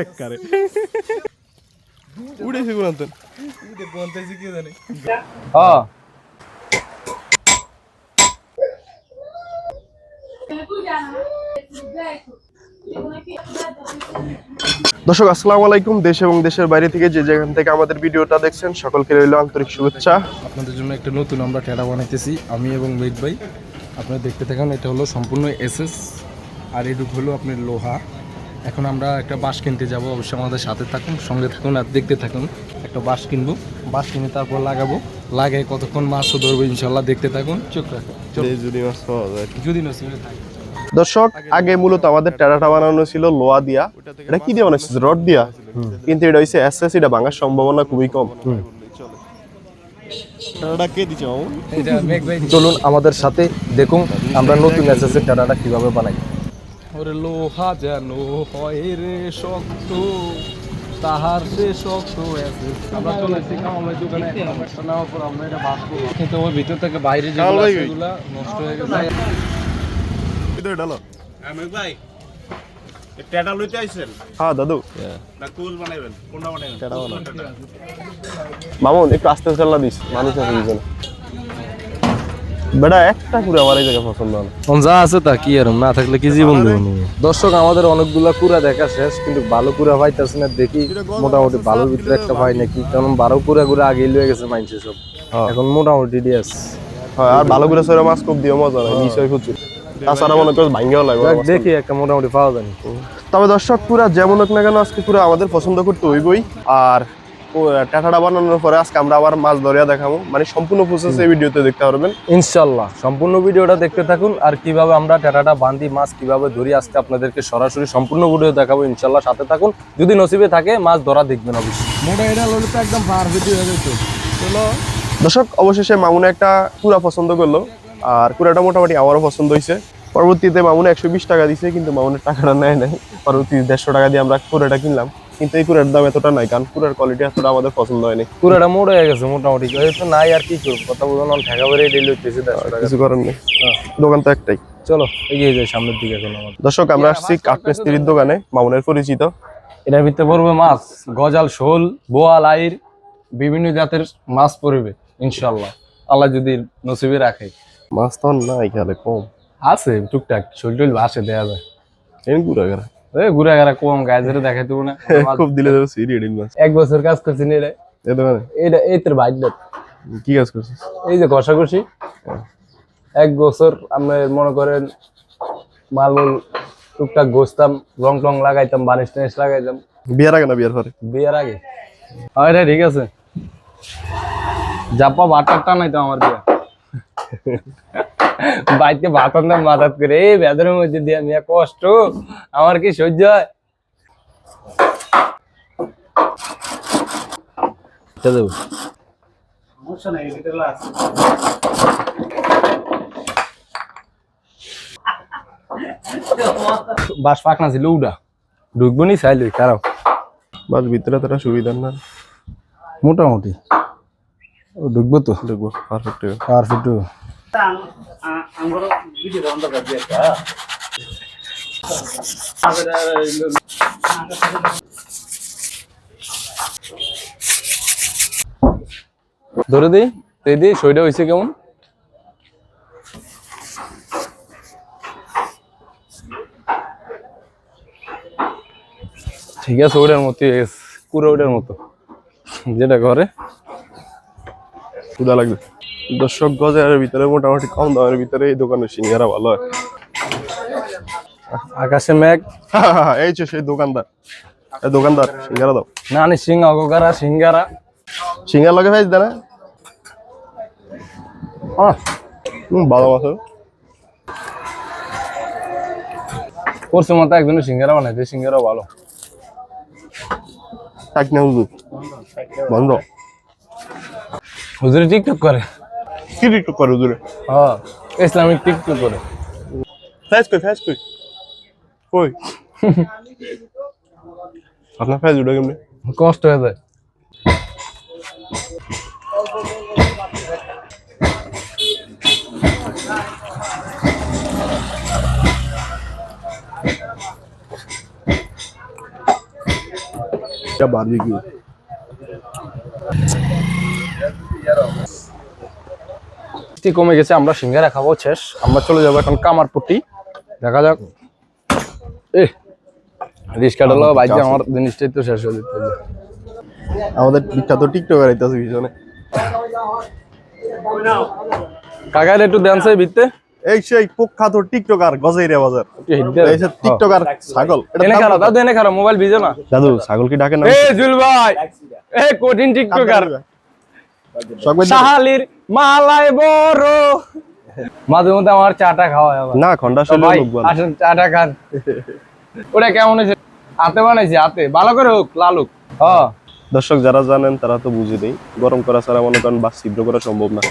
এক কারে উড়েছে হ্যাঁ। দর্শক আসসালামু আলাইকুম। দেশ এবং দেশের বাইরে থেকে যে যেখান থেকে আমাদের ভিডিওটা দেখছেন সকলকে রইল আন্তরিক শুভেচ্ছা। আপনাদের জন্য একটা নতুন আমরা ঠেলা বানাইতেছি আমি এবং মেঘ ভাই। আপনারা দেখতে থাকুন এটা হলো সম্পূর্ণ এসএস আর এটুকু হলো আপনার লোহা। এখন আমরা একটা বাঁশ কিনতে যাব। অবশ্যই আমাদের সাথে থাকুন সঙ্গে থাকুন আর দেখতে থাকুন। একটা বাঁশ কিনবো বাঁশ কিনে তারপর লাগাবো। লাগাই কতক্ষণ মাছও ধরবো ইনশাল্লাহ দেখতে থাকুন। চোখ রাখো চলো। যদি মাছ পাওয়া যায়। যদি নসিবে থাকে দর্শক আগে মূলত আমাদের টেরাটা বানানো ছিল লোহা দিয়া। এটা কি দিয়ে বানাইছে? রড দিয়া? কিন্তু এটা হইছে এসএস এটা ভাঙার সম্ভাবনা খুবই কম। টেরাটা কে দিছে এটা মেঘ ভাই চলুন আমাদের সাথে দেখুন আমরা নতুন এসএস এর টাটাটা কীভাবে বানাই। ওরে লোহা যেন হয় রে শক্ত তাহার সে শক্ত আছে আমরা চলে এসেছি কামালের দোকানে একটা নেওয়ার পর আমরা এটা বাঁচবো কিন্তু ওর ভিতর থেকে বাইরে যেগুলো নষ্ট হয়ে গেছে। ভিতরে ডালো আমি ভাই টেটা লইতে আইছেন? হ্যাঁ দাদু। না কুল বানাইবেন কোনটা বানাইবেন? টেটা বানাবো। মামুন একটু আস্তে চাল্লা দিস মানুষ আছে দুজনে বেটা একটা করে আমার এই জায়গায় পছন্দ না। যা আছে তা কি আর না থাকলে কি জীবন দর্শক আমাদের অনেকগুলা কুড়া দেখা শেষ কিন্তু ভালো কুড়া পাইতেছে না দেখি মোটামুটি ভালোর ভিতরে একটা পাই নাকি। কারণ বারো কুড়া কুড়া আগে লয়ে গেছে মাইনছে সব হ্যাঁ। এখন মোটামুটি ডিএস। হয় আর ভালো করে সরে মাছ খুব দিয়ে মজা হয়। নিশ্চয় প্রচুর। তাছাড়া মনে করো ভাঙ্গেও লাগবে দেখি একটা মোটামুটি পাওয়া যায় তবে দর্শক পুরা যেমন হোক না কেন আজকে পুরো আমাদের পছন্দ করতে হইবই। আর টাটাটা বানানোর পরে আজকে আমরা আবার মাছ ধরিয়া দেখাবো। মানে সম্পূর্ণ প্রসেস এই ভিডিওতে দেখতে পারবেন। ইনশাল্লাহ। সম্পূর্ণ ভিডিওটা দেখতে থাকুন আর কীভাবে আমরা টেটাটা বান্ধি মাছ কীভাবে ধরি আজকে আপনাদেরকে সরাসরি সম্পূর্ণ ভিডিও দেখাবো ইনশাল্লাহ। সাথে থাকুন। যদি নসিবে থাকে মাছ ধরা দেখবেন অবশ্যই। মোটা এটা লড়ে তো একদম পারফেক্ট হয়ে যেত চলো। দর্শক অবশেষে মামুনে একটা কুড়া পছন্দ করল। আর কুড়াটা মোটামুটি আমারও পছন্দ হয়েছে পরবর্তীতে মামুনে একশো বিশ টাকা দিছে কিন্তু মামুনের টাকাটা নেয় নাই। পরবর্তীতে দেড়শো টাকা দিয়ে আমরা কুড়াটা কিনলাম। কিন্তু এই কুড়ার দাম এতটা নাই কারণ কুড়ার কোয়ালিটি এতটা আমাদের পছন্দ হয়নি। পুরোটা মোড় হয়ে গেছে মোটামুটি। তো নাই আর কি করব কথা বলুন ঠেকা বেড়ে ডেলি হচ্ছে কিছু করার নেই। হ্যাঁ। দোকান তো একটাই। চলো এগিয়ে যাই সামনের দিকে এখন আমাদের। দর্শক আমরা আসছি কাঠমিস্ত্রির দোকানে মামুনের পরিচিত। এটার ভিতরে পড়বে মাছ গজাল শোল বোয়াল আইর বিভিন্ন জাতের মাছ পড়বে ইনশাল্লাহ আল্লাহ যদি নসিবে রাখে। মাছ তো নাই খেলে কম। আছে টুকটাক শৈল টৈল ভাসে দেয়া যায়। এই এই ঘুরে গেরা কম গায়ে ধরে দেখাই দেবো না। খুব দিলে দেবো সিরি এডিন মাছ এক বছর কাজ করছি না এটা এই দোকানে এটা এই তোর বাইক কি কাজ করছিস? এই যে ঘষাঘষি। এক বছর আমরা মনে করেন মাল টুকটাক ঘষতাম রং টং লাগাইতাম বানিশ টানিশ লাগাইতাম। বিয়ার আগে না বিয়ার পরে? বিয়ের আগে। হ্যাঁ এটা ঠিক আছে। জাপা ভাতার টানাই তো আমার বিয়া। বাইকে ভাত আনতাম মাথাত করে। এই বেদরের মধ্যে দিয়ে মিয়া কষ্ট। আমার কি সহ্য হয়? দেবো সমস্যা নাই এটা আছে বাস পাকনা ছিল উডা। ঢুকবো নি চাইলে কারও বাস ভিতরে তোরা সুবিধা না। মোটামুটি। ও ঢুকবো তো? দেখব পারফেক্ট পারফেক্ট ধরে দিই এই দিই সইটা হয়েছে কেমন? ঠিক আছে, ওটার মতো পুরো ওটার মতো। যেটা করে ক্ষুদা লাগবে। দর্শক গজের ভিতরে মোটামুটি কম দামের ভিতরে এই দোকানের সিঙ্গারা ভালো হয়। আকাশে মেঘ। এই যে সেই দোকানদার। এই দোকানদার সিঙ্গারা দাও। নানি সিং অগকারা সিঙ্গারা। সিঙ্গার লাগে ভাই দেনা? ভালো মাছ করছে মতো একজনের সিঙ্গারা বানাইছে সিঙ্গারা ভালো। থাক না হুজুর। বন্ধ। হুজুরে টিকটক করে। কি টিকটক করে হুজুরে হ্যাঁ ইসলামিক টিকটক করে। ফ্যাস কই ফ্যাস কই? কই? আপনার ফ্যাস উঠে কেমনি কষ্ট হয়ে যায়। বারবিকিউ মিষ্টি কমে গেছে আমরা সিঙ্গারা খাব শেষ। আমরা চলে যাব এখন কামারপট্টি দেখা যাক। এ রিক্সা ডালো বাইকে আমার জিনিসটাই তো শেষ হয়ে যেতে। আমাদের বিখ্যাত টিকটকার আইতাছে পিছনে। কাকার একটু দেন সেই ভিত্তে এই সেই প্রখ্যাত টিকটকার গজাইরা বাজার। একটু হিট দেন। এই টিকটকার ছাগল এনে দাম দাদু এনে খারাপ মোবাইল ভিজে না। দাদু ছাগল কি ডাকে না এ জুল ভাই এ কঠিন টিকটকার। মালাই বড়। মাঝে মধ্যে আমার চাটা খাওয়ায় আবার। না খন্ডা শৈলী আসেন চাটা খান। ওটা কেমন হয়েছে? হাতে বানাইছি হাতে। ভালো করে হোক লালুক হ্যাঁ দর্শক যারা জানেন তারা তো বুঝে নেই। গরম করা ছাড়া মনে করেন বা ছিদ্র করা সম্ভব না।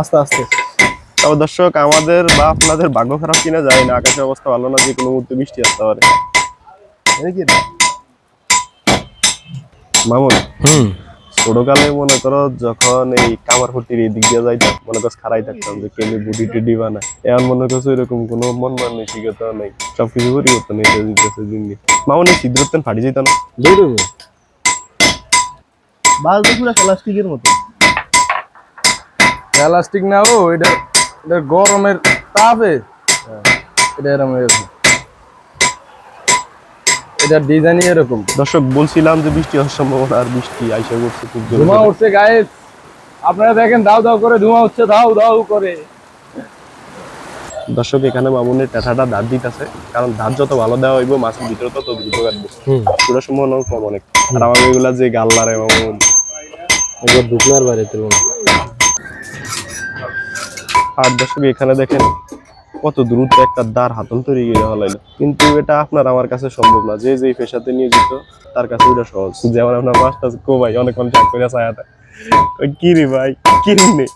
আস্তে আস্তে। তবে দর্শক আমাদের বা আপনাদের ভাগ্য খারাপ কিনা যায় না। আকাশের অবস্থা ভালো না যে কোনো মুহূর্তে বৃষ্টি আসতে পারে? মামুন হুম। ছোটকালে মনে করো যখন এই কামারপট্টির এই দিক দিয়ে যাইতাম, মনে করো খারাই থাকতাম যে কেলে বুটি টুডি বানায়। এখন মনে করছ এরকম কোনো মন মানসিকতা নেই, সবকিছু পরিবর্তন হয়ে যেতেছে দিন দিন ফাটি যেত না। বাল তো পুরো প্লাস্টিকের মতো। প্লাস্টিক না ও, এটা এটা গরমের তাপে। এটা এরকম এরকম এটা ডিজাইনই এরকম। দর্শক বলছিলাম যে বৃষ্টি হওয়ার সম্ভাবনা আর বৃষ্টি আইসা করছে খুব জোরে। ধোঁয়া উঠছে গায়ে আপনারা দেখেন দাও দাও করে ধোঁয়া উঠছে দাও দাও করে। দর্শক এখানে মামুনের টেঠাটা দাঁত দিতেছে কারণ দাঁত যত ভালো দেওয়া হইব মাছের ভিতরে তত দ্রুত কাটবে। পুরো সম্ভাবনা কম অনেক। আর আমার এগুলা যে গাল্লারে মামুন। একবার ঢুকলার বাইরে তুলুন আর দর্শক এখানে দেখেন কত দ্রুত একটা দার হাতল তৈরি গিয়ে হলাইলো কিন্তু এটা আপনার আমার কাছে সম্ভব না। যে যেই পেশাতে নিয়োজিত, তার কাছে ওইটা সহজ। যেমন আপনার মাছটা কো ভাই, অনেক মানুষ আগ করে ছায়াটা। কি রে ভাই? কি রে?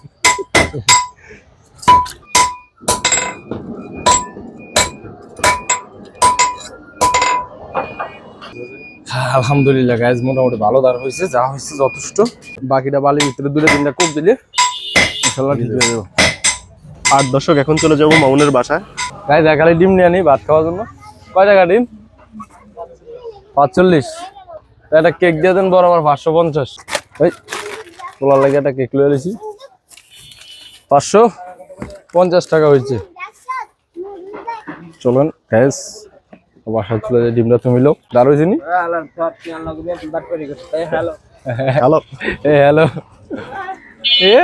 আলহামদুলিল্লাহ গাইজ মোটামুটি ভালো দাঁড় হয়েছে। যা হয়েছে যথেষ্ট। বাকিটা বালির ভিতরে দুটো তিনটা কোপ দিলে, ইনশাল্লাহ ঠিক হয়ে যাবে। আর দর্শক এখন চলে যাব মামুনের বাসায়। গাইজ একালে ডিম নিয়ে আনি ভাত খাওয়ার জন্য। কয় টাকা ডিম? পাঁচচল্লিশ। একটা কেক দিয়ে দেন বরাবর পাঁচশো পঞ্চাশ। ওই তোলার লাগে একটা কেক লয়ে এসেছি পাঁচশো পঞ্চাশ টাকা হয়েছে। চলুন গ্যাস বাসায় চলে যায় ডিমটা তুমি লোক দাঁড় হয়েছে নি? হ্যালো। এ হ্যালো। এ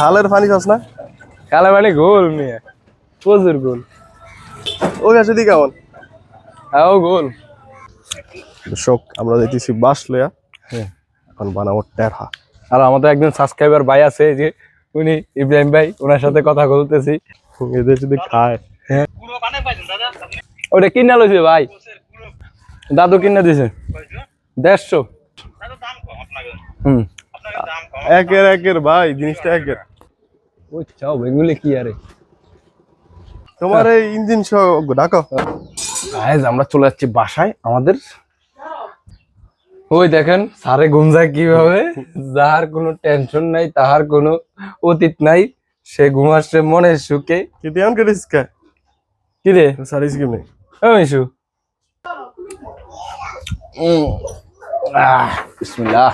খালের পানি খাস না? খেলা মানে গোল মেয়ে। প্রচুর গোল। ও গেছে দি কেমন হ্যাঁ ও গোল। শোক আমরা দেখতেছি বাস লয়া। হ্যাঁ। এখন বানাবো টেরহা। আর আমাদের একজন সাবস্ক্রাইবার ভাই আছে যে উনি ইব্রাহিম ভাই ওনার সাথে কথা বলতেছি। এদের যদি খায়। ওটা কিনা লইছে ভাই। দাদু কিনা দিছে। দেড়শো। হুম। একের একের ভাই জিনিসটা একের। ওই চাও বেঙ্গুলি কি আরে? তোমার এই ইঞ্জিন সহ ডাকো। গাইজ আমরা চলে যাচ্ছি বাসায় আমাদের। ওই দেখেন সারে ঘুমজায় কীভাবে? যার কোনো টেনশন নাই তাহার কোনো অতীত নাই সে ঘুমাচ্ছে মনের সুখে। কিন্তু এমন করিস কি? রে? সারিস কি নেই। ও মিশু। বিসমিল্লাহ।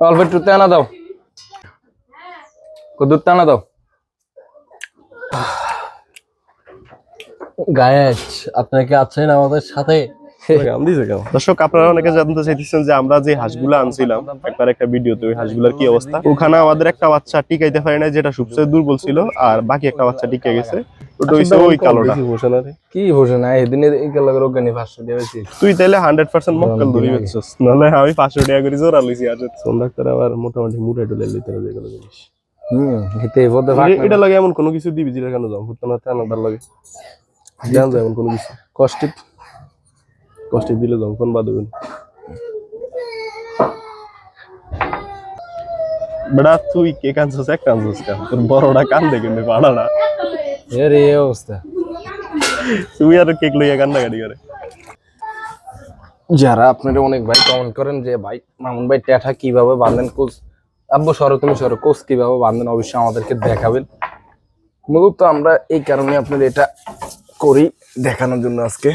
অল্প একটু টানা দাও। কদ্দুর টানা দাও। গায়েস আপনাকে আছেন আমাদের সাথে? দর্শক আপনারা অনেকে জানতে চাইতেছেন যে আমরা যে হাঁসগুলো আনছিলাম একবার একটা ভিডিওতে ওই হাঁসগুলোর কি অবস্থা। ওখানে আমাদের একটা বাচ্চা টিকাইতে পারে না যেটা সবচেয়ে দুর্বল ছিল আর বাকি একটা বাচ্চা টিকে গেছে। ওটা হইছে ওই কালোটা। কি বসে এদিন এই গেল রোগানি পাঁচশো দিয়ে তুই তাইলে হান্ড্রেড পার্সেন্ট মক্কেল ধরি বেচছস। নাহলে আমি পাঁচশো টাকা করে জোরা লইছি আর সোন ডাক্তার আবার মোটামুটি মুড়ে টুলে লইতে হবে যেগুলো জিনিস? হম এটা লাগে এমন কোনো কিছু দিবি যেটা কেন যাও হতো না তেনাদার লাগে। জান যায় এমন কোনো কিছু। কষ্টিপ কষ্ট দিলে যাও কোন বাদ হবেন বেড়া তুই কে কানছস এক কানছস কান? তোর বড়টা কান দেখে নে পাড়াটা এর এই অবস্থা। তুই আর কেক লইয়া কান্নাকাটি করে। যারা আপনারা অনেক ভাই কমেন্ট করেন যে ভাই মামুন ভাই ট্যাঠা কীভাবে বাঁধেন কোচ? আব্বু সরো তুমি সরো কোচ কীভাবে বাঁধেন? অবশ্যই আমাদেরকে দেখাবেন। মূলত আমরা এই কারণে আপনার এটা করি দেখানোর জন্য আজকে।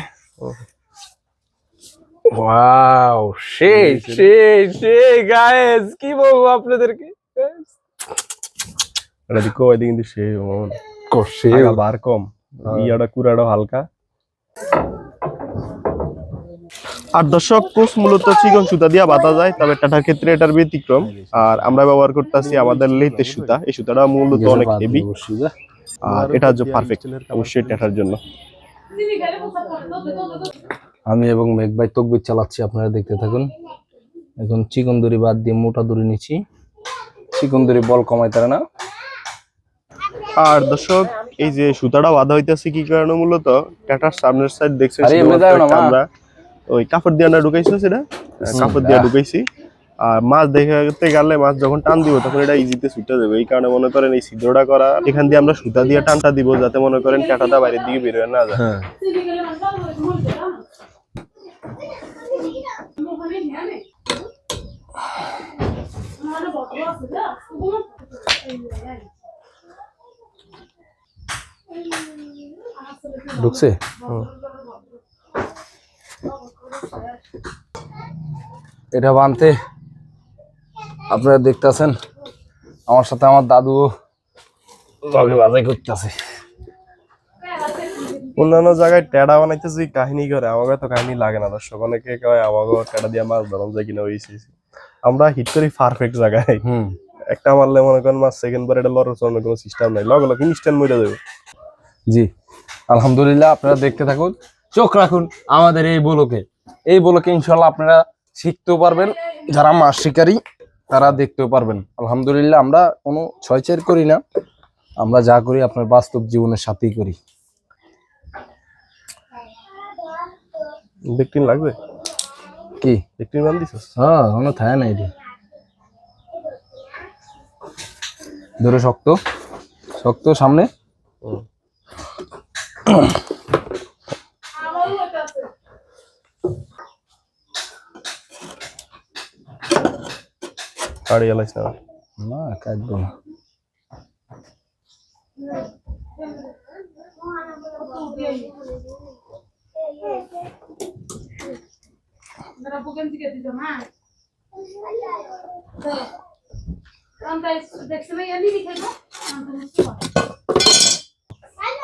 ওয়াও সেই সেই সেই গায়েস কি বলব আপনাদেরকে? এটা দিকে ওই কিন্তু সে কষে বার কম। ইয়াটা কুড়াটা হালকা। আর দর্শক কোষ মূলত চিকন সুতা দিয়ে বাতা যায় তবে টাটার ক্ষেত্রে এটার ব্যতিক্রম। আর আমরা ব্যবহার করতেছি আমাদের লেতের সুতা। এই সুতাটা মূলত অনেক হেভি আর এটা যে পারফেক্ট অবশ্যই টাটার জন্য। আমি এবং মেঘ ভাই তকবির চালাচ্ছি আপনারা দেখতে থাকুন। এখন চিকন দড়ি বাদ দিয়ে মোটা দড়ি নিচ্ছি। চিকন দড়ি বল কমাই তারা না। আর দর্শক এই যে সুতাটা বাঁধা হইতেছে কি কারণে মূলত? টাটার সামনের সাইড দেখছেন আমরা ওই কাপড় দিয়ে না ঢুকাইছো সেটা? কাপড় দিয়ে ঢুকাইছি। আর মাছ দেখতে গেলে মাছ যখন টান দিব তখন এটা ইজিতে ছুটে যাবে। এই কারণে মনে করেন এই ছিদ্রটা করা এখান দিয়ে আমরা সুতা দিয়ে টানটা দিব যাতে মনে করেন টাটাটা বাইরের দিকে বের হয়ে না যায়। হ্যাঁ। ঢুকছে? এটা বানতে আপনারা দেখতেছেন। আমার সাথে আমার দাদু লগে বাজাই করতেছে। অন্যান্য জায়গায় টেডা বানাইতেছি কাহিনী করে। আমাকে তো কাহিনী লাগে না দর্শক। অনেকে কয় আমাকে টেডা দিয়ে মাছ ধরম যায় কিনা? হয়েছে আমরা হিট করি পারফেক্ট জায়গায়। হুম। একটা মারলে মনে করেন মাছ সেকেন্ড বার এটা লড়ার চড়ানোর কোনো সিস্টেম নাই। লগে লগে ইনস্ট্যান্ট মরে যাবে জি। আলহামদুলিল্লাহ আপনারা দেখতে থাকুন। চোখ রাখুন আমাদের এই বলোকে। এই বলোকে ইনশাল্লাহ আপনারা শিখতেও পারবেন। যারা মাছ শিকারী তারা দেখতেও পারবেন। আলহামদুলিল্লাহ আমরা কোনো ছয়চের করি না। আমরা যা করি আপনার বাস্তব জীবনের সাথেই করি। দেখটিন লাগবে? কি? দেখটিন বান দিছিস হ্যাঁ কোনো থাকে না এটি ধরে শক্ত। শক্ত সামনে। কাড়ি এলাইছ না। না কাটবো না। Era bukan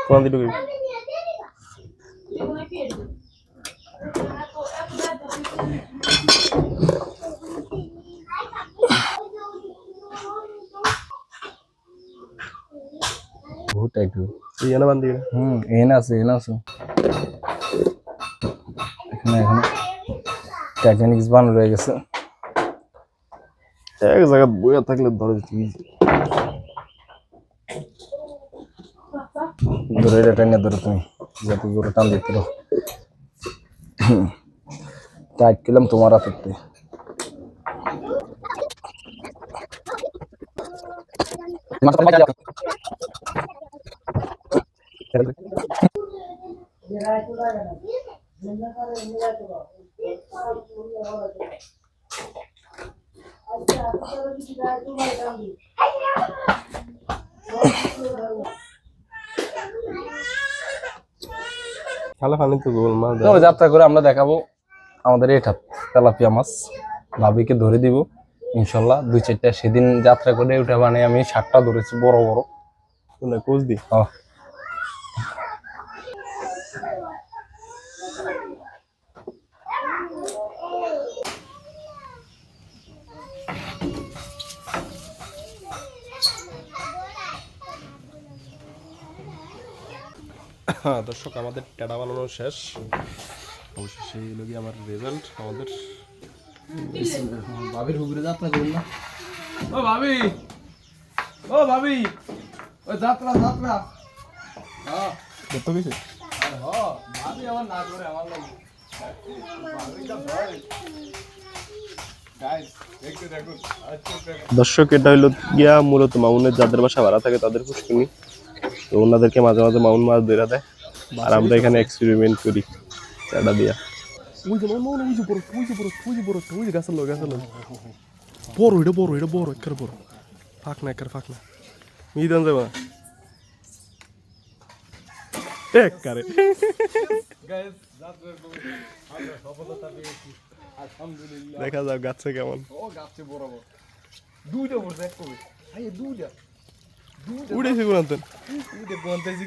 কোন দিকে ঢুকবি? এগুলো কি বহুত একটু এই এনে বান দিবি না? হুম এখানে আছে এখানে আছে এখানে এখানে টাইটানিক্স বান রয়ে গেছে এক জায়গা বইয়া থাকলে ধরে দিতে easy। ধরে এটা টেনে ধরো তুমি যত জোরে টান দিতে রো টাইট করলাম তোমার হাতে খালা পানি তো গোল মাছ যাত্রা করে আমরা দেখাবো আমাদের এটা তেলাপিয়া মাছ। ভাবিকে ধরে দিব। ইনশাল্লাহ দুই চারটা সেদিন যাত্রা করে ওটা মানে আমি সাতটা ধরেছি বড় বড়। কোচ দি? হ্যাঁ হ্যাঁ দর্শক আমাদের টেডা বানানো শেষ। অবশ্যই সেই লগি আমার রেজাল্ট আমাদের ভাবির হুগরে যাত্রা করুন না। ও ভাবি ও ভাবি ও যাত্রা যাত্রা। হ্যাঁ। কত কিছু হ্যাঁ ভাবি আমার না করে আমার লাগে। দর্শক এটা হইল গিয়া মূলত মামুনের যাদের বাসা ভাড়া থাকে তাদের পুষ্কিনি তো ওনাদেরকে মাঝে মাঝে মামুন মাছ ধরে দেয়। আর আমরা এখানে এক্সপেরিমেন্ট করি চাটা দিয়া। ওই যে মামুন ওই যে বড় ওই যে বড় ওই যে বড় ওই যে গাছের লোক গাছের লোক বড় এটা বড় এটা বড় একের বড়। ফাঁক না একের ফাঁক না। মিদান যাবা? এক কারে দেখা যাক গাছে কেমন। ও গাছে বড় বড় দুইটা। পড়ছে এক কবে দুইটা উড়েছে কোন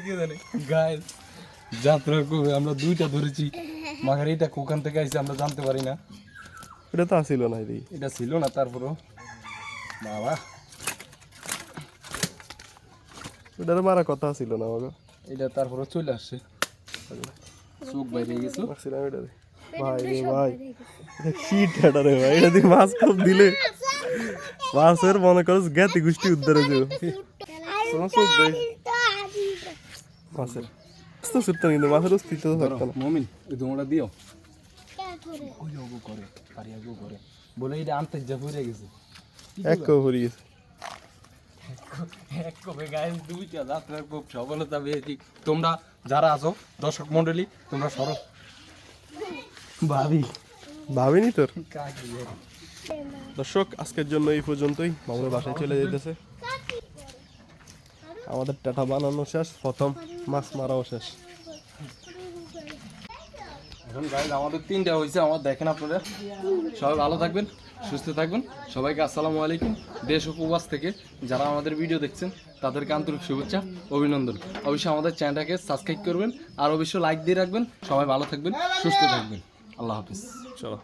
কি জানে। গাইস যাত্রার কবে আমরা দুইটা ধরেছি। মাগার এটা কোখান থেকে আইছে আমরা জানতে পারি না। এটা তো আসিল না এদিকে। এটা ছিল না তারপরও। বাবা। এটা তো মারা কথা ছিল না আমাকে এটা তারপরে চলে আসছে। চোখ বাইরে গেছিল মারছিলাম এটা রে। ভাই রে ভাই। এটা কি ঠেটা রে ভাই এটা দিয়ে মাছ খুব দিলে। মাছের মনে করস জ্ঞাতি গোষ্ঠী উদ্ধারে চোখ মাছের। তো কিন্তু মাছের অস্তিত্ব তো থাকতো না মমিন তোমরা দিও। ওই করে পারিয়া গো করে। বলে এটা আনতে যা ফুরে গেছে। এক ভরি গেছে। এক কবে গায়ে দুইটা যাত্রার খুব সফলতা পেয়েছি। তোমরা যারা আছো দর্শক মন্ডলী তোমরা সরো। ভাবি। ভাবিনি তোর? দর্শক আজকের জন্য এই পর্যন্তই। মামুনের বাসায় চলে যেতেছে। আমাদের টাটা বানানো শেষ প্রথম। মাছ মারাও শেষ। এখন গাইজ আমাদের তিনটা হয়েছে, আমার দেখেন আপনারা। সবাই ভালো থাকবেন, সুস্থ থাকবেন। সবাইকে আসসালামু আলাইকুম। দেশ উপবাস থেকে যারা আমাদের ভিডিও দেখছেন, তাদেরকে আন্তরিক শুভেচ্ছা, অভিনন্দন। অবশ্যই আমাদের চ্যানেলটাকে সাবস্ক্রাইব করবেন আর অবশ্যই লাইক দিয়ে রাখবেন। সবাই ভালো থাকবেন, সুস্থ থাকবেন। আল্লাহ হাফিজ। চলো